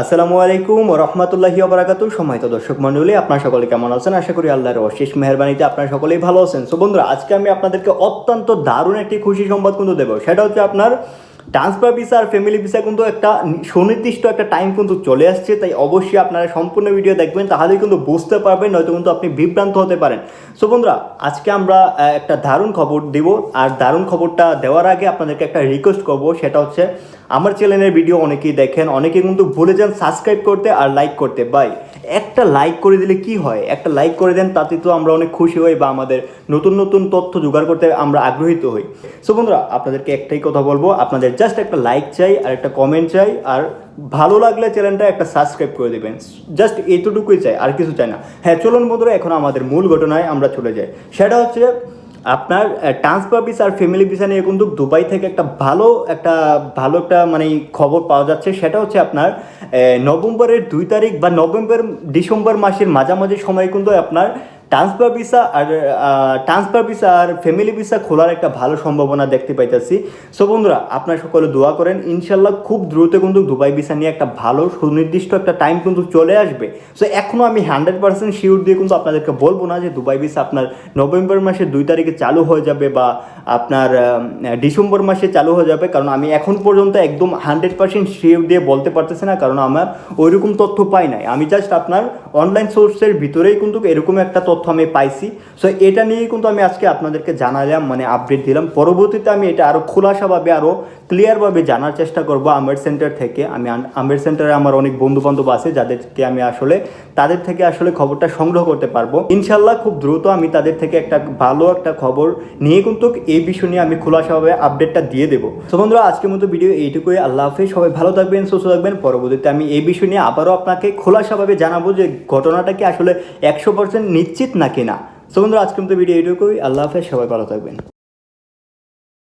আসসালামু আলাইকুম রহমতুল্লাহি ওবরাকাতু সম্মানিত দর্শক মণ্ডলী, আপনার সকলে কেমন আছেন? আশা করি আল্লাহর অশেষ মেহরবানিতে আপনার সকলেই ভালো আছেন। সো বন্ধুরা, আজকে আমি আপনাদেরকে অত্যন্ত দারুণ একটি খুশি সংবাদ কিন্তু দেবো। সেটা হচ্ছে আপনার ট্রান্সফার ভিসা আর ফ্যামিলি ভিসা কিন্তু একটা সুনির্দিষ্ট একটা টাইম কিন্তু চলে আসছে। তাই অবশ্যই আপনারা সম্পূর্ণ ভিডিও দেখবেন তাহলে কিন্তু বুঝতে পারবেন, নয়তো কিন্তু আপনি বিভ্রান্ত হতে পারেন। সো বন্ধুরা, আজকে আমরা একটা দারুণ খবর দিব। আর দারুণ খবরটা দেওয়ার আগে আপনাদেরকে একটা রিকোয়েস্ট করব, সেটা হচ্ছে আমার চ্যানেলের ভিডিও অনেকেই দেখেন, অনেকে কিন্তু ভুলে যান সাবস্ক্রাইব করতে আর লাইক করতে। বাই একটা লাইক করে দিলে কি হয়? একটা লাইক করে দেন, তাতে তো আমরা অনেক খুশি হই বা আমাদের নতুন নতুন তথ্য জোগাড় করতে আমরা আগ্রহীত হই। সো বন্ধুরা, আপনাদেরকে একটাই কথা বলব, আপনাদের জাস্ট একটা লাইক চাই আর একটা কমেন্ট চাই, আর ভালো লাগলে চ্যানেলটা একটা সাবস্ক্রাইব করে দেবেন। জাস্ট এতটুকুই চাই, আর কিছু চাই না। হ্যাঁ চলুন বন্ধুরা, এখন আমাদের মূল ঘটনায় আমরা চলে যাই। সেটা হচ্ছে আপনার ট্রান্সফার ভিসা আর ফ্যামিলি ভিসা নিয়ে কিন্তু দুবাই থেকে একটা ভালো একটা ভালো একটা মানে খবর পাওয়া যাচ্ছে। সেটা হচ্ছে আপনার নভেম্বরের দুই তারিখ বা নভেম্বর, ডিসেম্বর মাসের মাঝামাঝি সময় কিন্তু আপনার ট্রান্সফার ভিসা আর ট্রান্সফার ভিসা আর ফ্যামিলি ভিসা খোলার একটা ভালো সম্ভাবনা দেখতে পাইতেছি। সো বন্ধুরা, আপনারা সকলে দোয়া করেন ইনশাল্লাহ খুব দ্রুত কিন্তু দুবাই ভিসা নিয়ে একটা ভালো সুনির্দিষ্ট একটা টাইম কিন্তু চলে আসবে। সো এখনও আমি হান্ড্রেড পার্সেন্ট শিওর দিয়ে কিন্তু আপনাদেরকে বলব না যে দুবাই ভিসা আপনার নভেম্বর মাসের দুই তারিখে চালু হয়ে যাবে বা আপনার ডিসেম্বর মাসে চালু হয়ে যাবে। কারণ আমি এখন পর্যন্ত একদম হান্ড্রেড পার্সেন্ট শিওর দিয়ে বলতে পারতেছি না, কারণ আমার ওইরকম তথ্য পাই নাই। আমি জাস্ট আপনার অনলাইন সোর্সের ভিতরেই কিন্তু এরকম একটা তথ্য আমি পাইছি। সো এটা নিয়েই কিন্তু আমি আজকে আপনাদেরকে জানালাম মানে আপডেট দিলাম। পরবর্তীতে আমি এটা আরও খোলাসাভাবে আরও ক্লিয়ারভাবে জানার চেষ্টা করব আমের সেন্টার থেকে। আমি আমের সেন্টারে আমার অনেক বন্ধু বান্ধব আছে, যাদেরকে আমি আসলে, তাদের থেকে আসলে খবরটা সংগ্রহ করতে পারব। ইনশাল্লাহ খুব দ্রুত আমি তাদের থেকে একটা ভালো একটা খবর নিয়ে কিন্তু এই বিষয় নিয়ে আমি খোলাসাভাবে আপডেটটা দিয়ে দেবো। তো বন্ধুরা, আজকের মতো ভিডিও এইটুকুই। আল্লাহ হাফেজ, সবাই ভালো থাকবেন, সুস্থ থাকবেন। পরবর্তীতে আমি এই বিষয় নিয়ে আবারও আপনাকে খোলাসাভাবে জানাব যে ঘটনাটা কি আসলে একশো পার্সেন্ট নিশ্চিত নাকি না সো বন্ধুরা আজকের মতো ভিডিও এইটুকুই। আল্লাহ হাফেজ সবাই ভালো থাকবেন।